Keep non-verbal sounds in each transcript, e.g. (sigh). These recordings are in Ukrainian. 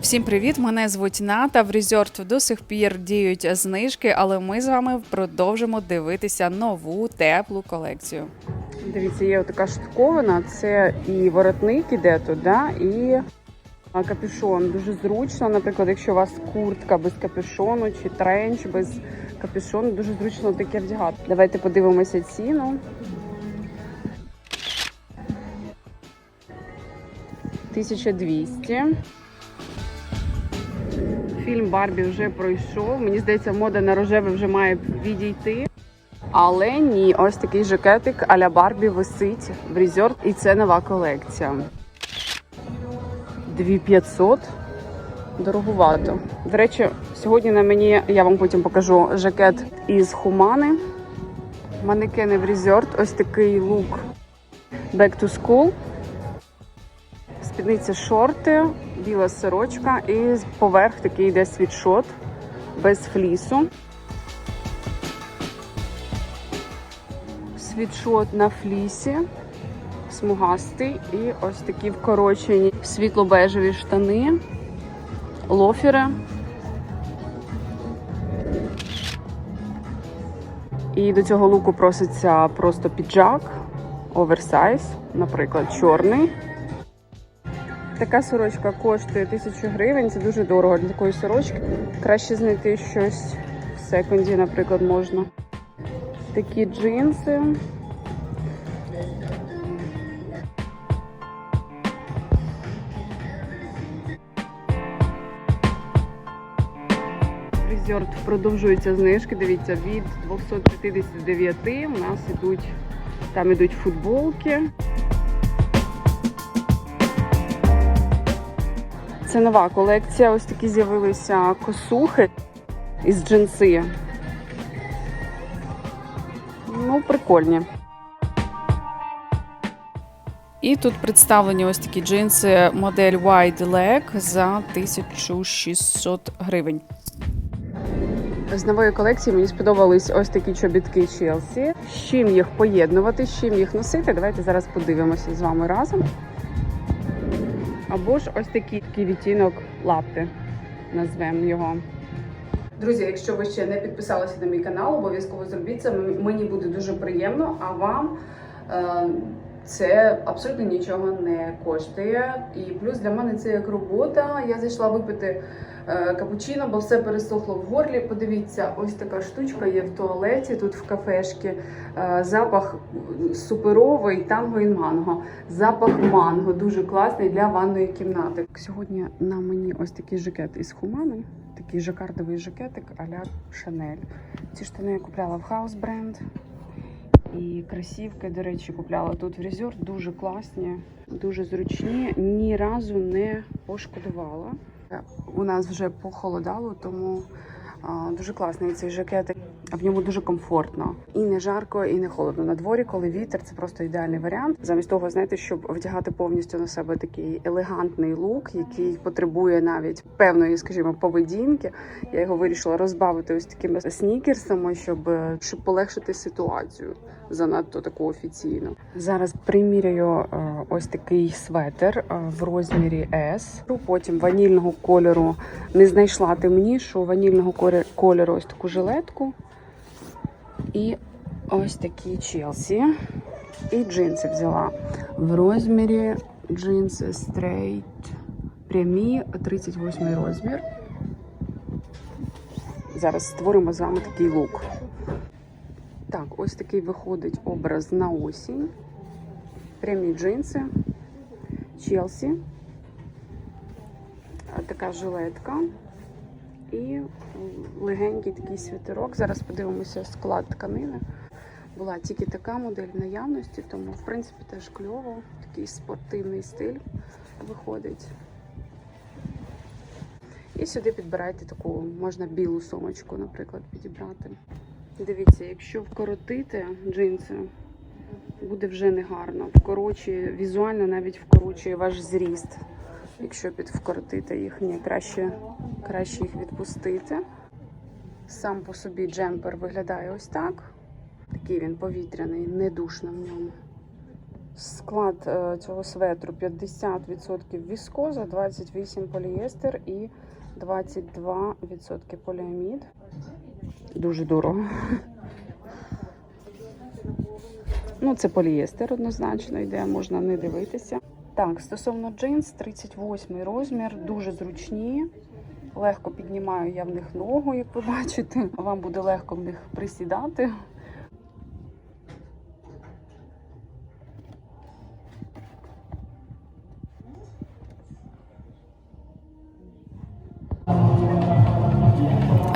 Всім привіт! Мене звуть Ната. В Resort до сих пір діють знижки, але ми з вами продовжимо дивитися нову теплу колекцію. Дивіться, є така штуковина, це і воротник іде тут, да? і капюшон. Дуже зручно, наприклад, якщо у вас куртка без капюшону чи тренч без капюшону, дуже зручно таке вдягати. Давайте подивимося ціну. Тисяча двісті. Фільм Барбі вже пройшов. Мені здається, мода на рожеве вже має відійти. Але ні, ось такий жакетик а-ля Барбі висить в резорт, і це нова колекція. 2500. Дороговато. До речі, сьогодні на мені я вам потім покажу жакет із хумани. Манекени в резорт. Ось такий лук Back to school. Спідниця шорти, біла сорочка і поверх такий йде світшот без флісу. Світшот на флісі, смугастий і ось такі вкорочені світло-бежеві штани, лофери. І до цього луку проситься просто піджак, оверсайз, наприклад, чорний. Така сорочка коштує 1000 гривень, це дуже дорого для такої сорочки. Краще знайти щось в секонді, наприклад, можна. Такі джинси. Резорт продовжуються знижки. Дивіться, від 259 у нас ідуть, там ідуть футболки. Це нова колекція. Ось такі з'явилися косухи із джинси. Ну, прикольні. І тут представлені ось такі джинси модель Wide Leg за 1600 гривень. З нової колекції мені сподобались ось такі чобітки Челсі. З чим їх поєднувати, з чим їх носити. Давайте зараз подивимося з вами разом. Або ж ось такий, такий відтінок лапти. Назвемо його. Друзі, якщо ви ще не підписалися на мій канал, обов'язково зробіть це. Мені буде дуже приємно, а вам е, це абсолютно нічого не коштує. І плюс для мене це як робота. Я зайшла випити капучино, бо все пересохло в горлі. Подивіться, ось така штучка є в туалеті, тут в кафешці. Е, запах суперовий, танго і манго. Запах манго дуже класний для ванної кімнати. Сьогодні на мені ось такий жакет із хумани, такий жакардовий жакетик а-ля Шанель. Ці штани я купляла в House бренд. І кросівки, до речі, купляла тут в Resort. Дуже класні, дуже зручні. Ні разу не пошкодувала. У нас вже похолодало, тому дуже класний цей жакет. В ньому дуже комфортно. І не жарко, і не холодно. На дворі, коли вітер, це просто ідеальний варіант. Замість того, знаєте, щоб вдягати повністю на себе такий елегантний лук, який потребує навіть певної, скажімо, поведінки. Я його вирішила розбавити ось такими снікерсами, щоб, е, щоб полегшити ситуацію занадто таку офіційну. Зараз приміряю е, ось такий светер е, в розмірі S. Потім ванільного кольору не знайшла темнішу ванільного кольору- ось таку жилетку. І ось такі Челсі. І джинси взяла в розмірі джинси Straight прямі 38 розмір. Зараз створимо з вами такий лук. Так, ось такий виходить образ на осінь. Прямі джинси, Челсі, така жилетка і легенький такий світерок. Зараз подивимося склад тканини. Була тільки така модель в наявності, тому в принципі теж кльово. Такий спортивний стиль виходить. І сюди підбирайте таку, можна білу сумочку, наприклад, підібрати. Дивіться, якщо вкоротити джинси, буде вже негарно. Вкорочує, візуально навіть вкорочує ваш зріст. Якщо підвкоротити їх, ні, краще, краще їх відпустити. Сам по собі джемпер виглядає ось так. Такий він повітряний, не душно в ньому. Склад е, цього светру 50% віскоза, 28% полієстер і 22% поліамід. Дуже дорого. Ну, це полієстер однозначно йде, можна не дивитися. Так, стосовно джинс, 38 розмір, дуже зручні. Легко піднімаю я в них ногу, як ви бачите. Вам буде легко в них присідати.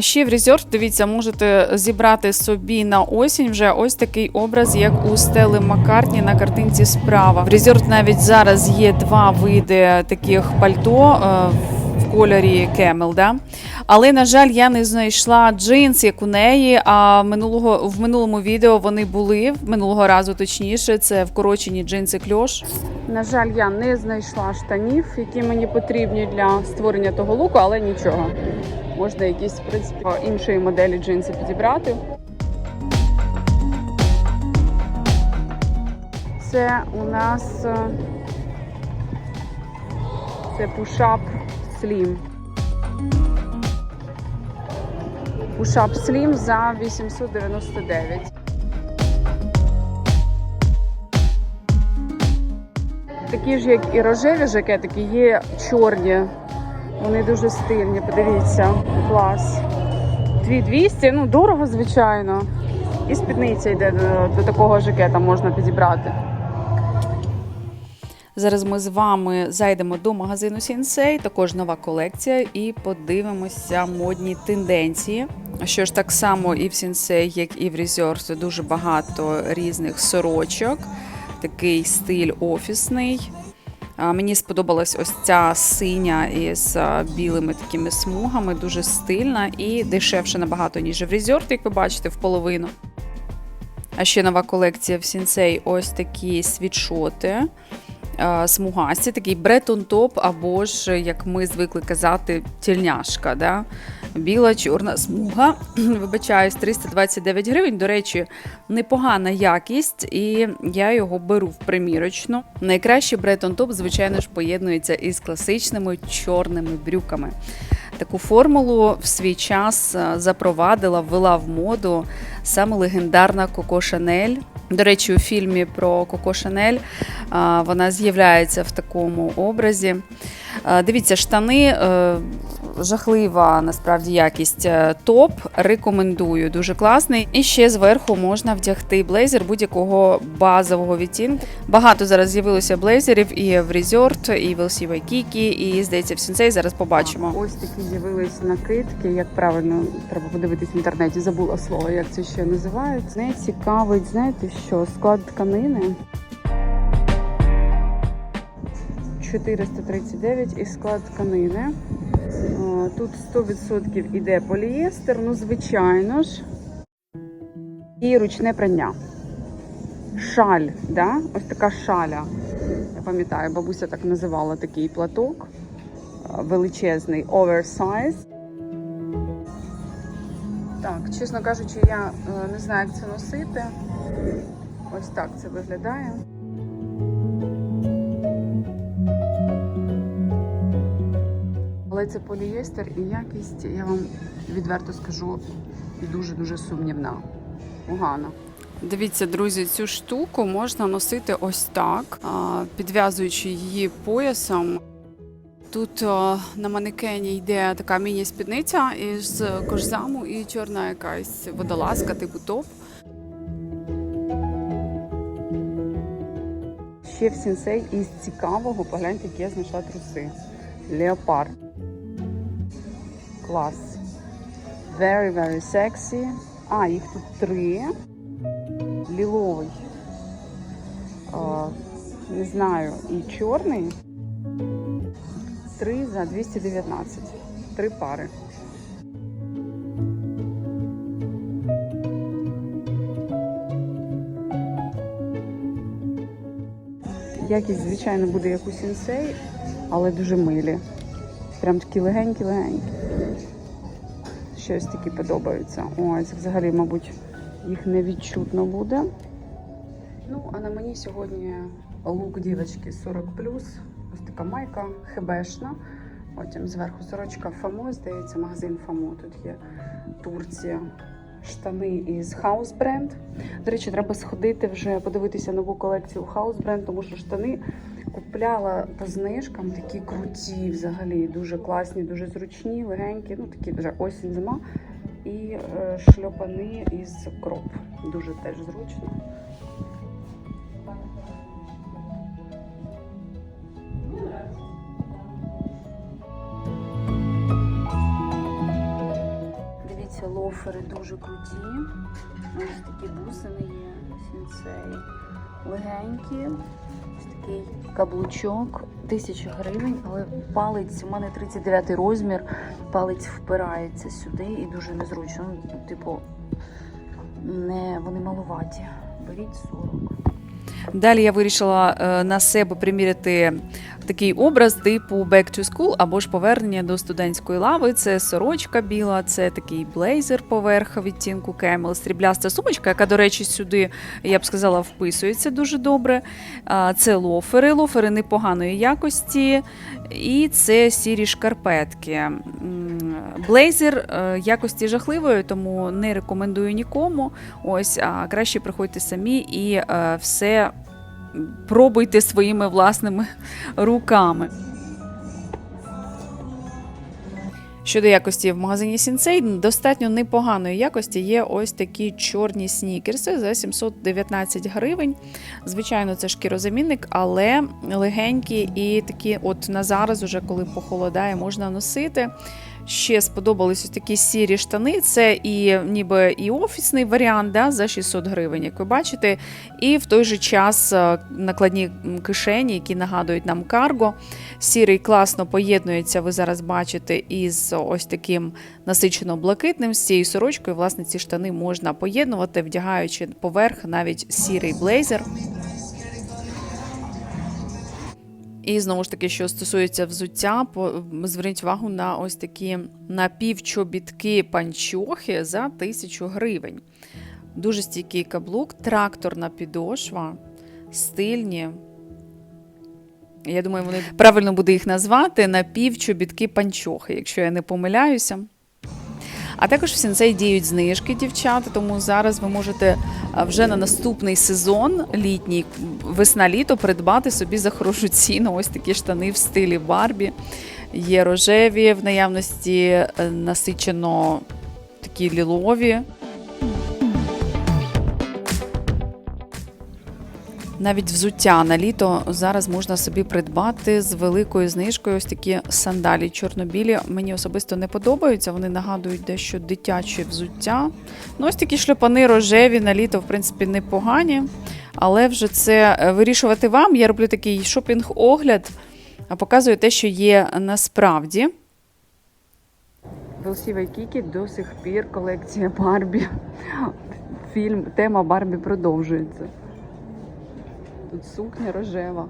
Ще в резерв, дивіться, можете зібрати собі на осінь вже ось такий образ, як у Стели Маккартні на картинці справа. В резерв навіть зараз є два види таких пальто е, в кольорі Camel, да? Але, на жаль, я не знайшла джинс, як у неї. А минулого в минулому відео вони були минулого разу, точніше, це вкорочені джинси кльош. На жаль, я не знайшла штанів, які мені потрібні для створення того луку, але нічого. Можна якісь в принципі іншої моделі джинси підібрати. Це у нас е, це пушап Slim. Пушап Slim за 899. Такі ж, як і рожеві жакетики, є чорні. Вони дуже стильні, подивіться. Клас. 2200, ну дорого, звичайно. І спідниця йде до, до такого жакета, можна підібрати. Зараз ми з вами зайдемо до магазину Сінсей, також нова колекція, і подивимося модні тенденції. Що ж так само і в Сінсей, як і в Resort, дуже багато різних сорочок, такий стиль офісний. Мені сподобалась ось ця синя із білими такими смугами, дуже стильна і дешевше набагато, ніж в Resort, як ви бачите, в половину. А ще нова колекція в Сінсей ось такі світшоти смугасті, такий бретон топ, або ж, як ми звикли казати, тільняшка. Да? Біла, чорна смуга. (clears throat) Вибачаюсь, 329 гривень. До речі, непогана якість, і я його беру в примірочну. Найкраще бретон топ, звичайно ж, поєднується із класичними чорними брюками. Таку формулу в свій час е, запровадила, ввела в моду саме легендарна Коко Шанель. До речі, у фільмі про Коко Шанель вона з'являється в такому образі. Дивіться, штани е, жахлива насправді якість. Е, Топ рекомендую, дуже класний. І ще зверху можна вдягти блейзер будь-якого базового відтінку. Багато зараз з'явилося блейзерів і в Resort, і в LC Waikiki, і здається, в Сенсей. Зараз побачимо. Ось такі з'явились накидки. Як правильно треба подивитись в інтернеті, забула слово, як це ще називають. Не цікавить, знаєте що? Склад тканини. 439 і склад тканини. Тут 100% іде полієстер, ну звичайно ж. І ручне прання. Шаль, да? ось така шаля. Я пам'ятаю, бабуся так називала такий платок. Величезний оверсайз. Так, чесно кажучи, я е, не знаю, як це носити. Ось так це виглядає. Але це полієстер і якість, я вам відверто скажу, дуже-дуже сумнівна. Погана. Дивіться, друзі, цю штуку можна носити ось так, підв'язуючи її поясом. Тут на манекені йде така міні-спідниця із кожзаму і чорна якась водолазка, типу топ. Ще в сенсей із цікавого, погляньте, які я знайшла труси. Леопард. Клас. Very, very sexy. А, їх тут три. Ліловий. А, не знаю, і чорний. Три за 219. Три пари. Якість, звичайно, буде як у сенсей, але дуже милі. Прям такі легенькі-легенькі. Щось такі подобаються. Ось, взагалі, мабуть, їх не відчутно буде. Ну, а на мені сьогодні лук дівочки 40 Ось така майка хебешна. Потім зверху сорочка Фамо, здається, магазин Фамо. Тут є Турція. Штани із House Brand. До речі, треба сходити вже подивитися нову колекцію House Brand, тому що штани купляла по знижкам такі круті, взагалі, дуже класні, дуже зручні, легенькі. Ну такі вже осінь зима. І е, шльопани із кроп. Дуже теж зручно. Дивіться, лофери дуже круті. Ось такі бусини є, сінцей. Легенькі. Такий каблучок, тисяча гривень, але палець, у мене 39 розмір, палець впирається сюди і дуже незручно. Ну, типу, не, вони малуваті. Беріть 40. Далі я вирішила е, на себе приміряти такий образ типу Back to School або ж повернення до студентської лави. Це сорочка біла, це такий блейзер поверх відтінку Camel, срібляста сумочка, яка, до речі, сюди, я б сказала, вписується дуже добре. Це лофери, лофери непоганої якості, і це сірі шкарпетки. Блейзер е, якості жахливої, тому не рекомендую нікому. Ось, а краще приходьте самі і е, все пробуйте своїми власними руками. Щодо якості в магазині Сінцей, достатньо непоганої якості є ось такі чорні снікерси за 719 гривень. Звичайно, це шкірозамінник, але легенькі і такі, от на зараз, уже коли похолодає, можна носити. Ще сподобались ось такі сірі штани. Це і ніби і офісний варіант да, за 600 гривень, як ви бачите. І в той же час е, накладні кишені, які нагадують нам карго. Сірий класно поєднується, ви зараз бачите, із ось таким насичено блакитним, з цією сорочкою. Власне, ці штани можна поєднувати, вдягаючи поверх навіть сірий блейзер. І знову ж таки, що стосується взуття, зверніть увагу на ось такі напівчобітки панчохи за тисячу гривень. Дуже стійкий каблук, тракторна підошва, стильні. Я думаю, вони правильно буде їх назвати напівчобітки панчохи, якщо я не помиляюся. А також в сенсей діють знижки, дівчата, тому зараз ви можете вже на наступний сезон літній, весна-літо, придбати собі за хорошу ціну ось такі штани в стилі Барбі. Є рожеві в наявності е, насичено такі лілові. Навіть взуття на літо зараз можна собі придбати з великою знижкою. Ось такі сандалі чорнобілі. Мені особисто не подобаються. Вони нагадують дещо дитяче взуття. Ну, ось такі шльопани рожеві на літо, в принципі, непогані. Але вже це е, вирішувати вам. Я роблю такий шопінг-огляд, а показую те, що є насправді. В LC Waikiki до сих пір колекція Барбі. Фільм, тема Барбі продовжується. Тут сукня рожева.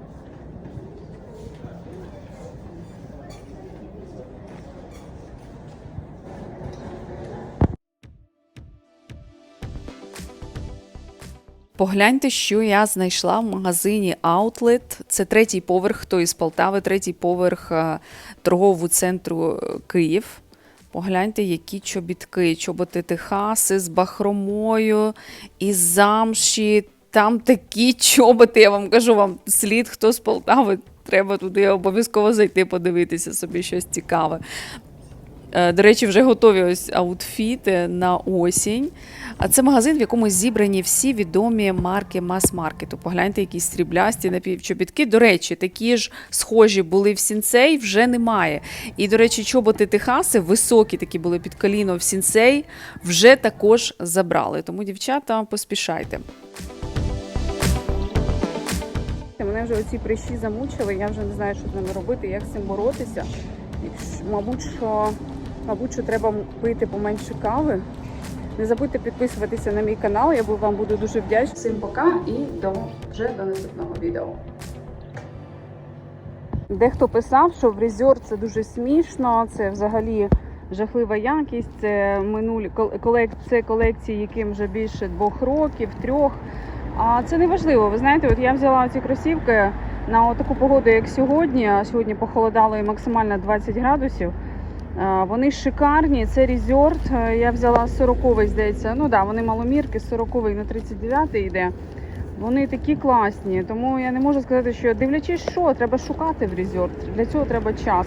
Погляньте, що я знайшла в магазині Outlet. Це третій поверх, хто із Полтави, третій поверх е, торгового центру е, Київ. Погляньте, які чобітки, чоботи Техаси з бахромою, із замші. Там такі чоботи, я вам кажу, вам слід, хто з Полтави, треба туди обов'язково зайти, подивитися собі щось цікаве. Е, До речі, вже готові ось аутфіти на осінь. А це магазин, в якому зібрані всі відомі марки мас-маркету. Погляньте, якісь сріблясті напівчобітки. До речі, такі ж схожі були в сінцей, вже немає. І, до речі, чоботи Техаси, високі такі були під коліно в сінцей, вже також забрали. Тому, дівчата, поспішайте. Мене вже оці прищі замучили, я вже не знаю, що з ними робити, як з цим боротися. Мабуть, що, мабуть, що треба пити поменше кави. Не забудьте підписуватися на мій канал, я вам буду дуже вдячна. Всім пока і до вже до наступного відео. Дехто писав, що в резерв це дуже смішно, це взагалі жахлива якість. Це минулі це колекції, яким вже більше двох років, трьох. А це не важливо. Ви знаєте, от я взяла ці кросівки на таку погоду, як сьогодні. Сьогодні похолодало і максимально 20 градусів. Вони шикарні. Це резорт. Е, Я взяла 40-й, здається. Ну да, вони маломірки, 40-й на 39-й йде. Вони такі класні, тому я не можу сказати, що дивлячись, що треба шукати в резорт. Для цього треба час.